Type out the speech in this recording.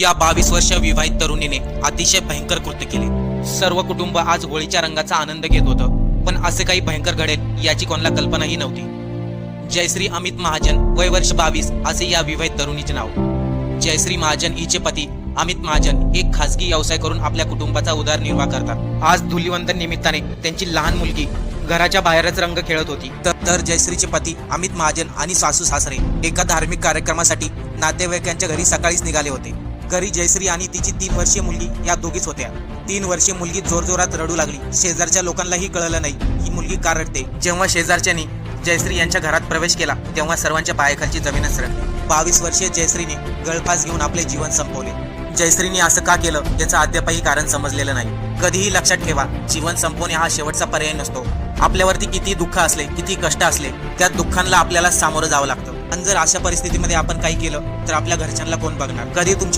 या बावीस वर्ष विवाहित तरुणीने अतिशय भयंकर कृत्य केले. सर्व कुटुंब आज होळीच्या रंगाचा आनंद घेत होतं पण असे काही भयंकर घडेल याची कोणाला कल्पनाही नव्हती. जयश्री अमित महाजन वय वर्ष बावीस असे या विवाहित तरुणीचे नाव. जयश्री महाजन हिचे पती अमित महाजन एक खासगी व्यवसाय करून आपल्या कुटुंबाचा उदरनिर्वाह करतात. आज धुलिवंदन निमित्ताने त्यांची लहान मुलगी घराच्या बाहेरच रंग खेळत होती. तर- तर जयश्रीचे पती अमित महाजन आणि सासू सासरे एका धार्मिक कार्यक्रमासाठी नातेवाईकांच्या घरी सकाळीच निघाले होते. घरी जयश्री आणि तिची तीन वर्षीय मुलगी या दोघीच होत्या. तीन वर्षीय मुलगी जोरजोरात रडू लागली. शेजारच्या लोकांनाही कळलं नाही. ही मुलगी का रडते? जेव्हा शेजारच्यानी जयश्री यांच्या घरात प्रवेश केला तेव्हा सर्वांच्या पायाखालची जमीनच सरकली बावीस वर्षीय जयश्रीने गळफास घेऊन आपले जीवन संपवले. जयश्रीने असं का केलं याचं अद्यापही कारण समजलेलं नाही. कधीही लक्षात ठेवा जीवन संपवणे हा शेवटचा पर्याय नसतो. आपल्यावरती किती दुःख असले किती कष्ट असले त्या दुःखांना आपल्याला सामोरं जावं लागतं. आणि जर अशा परिस्थितीमध्ये आपण काही केलं तर आपल्या घरच्यांना कोण बघणार? कधी तुमच्या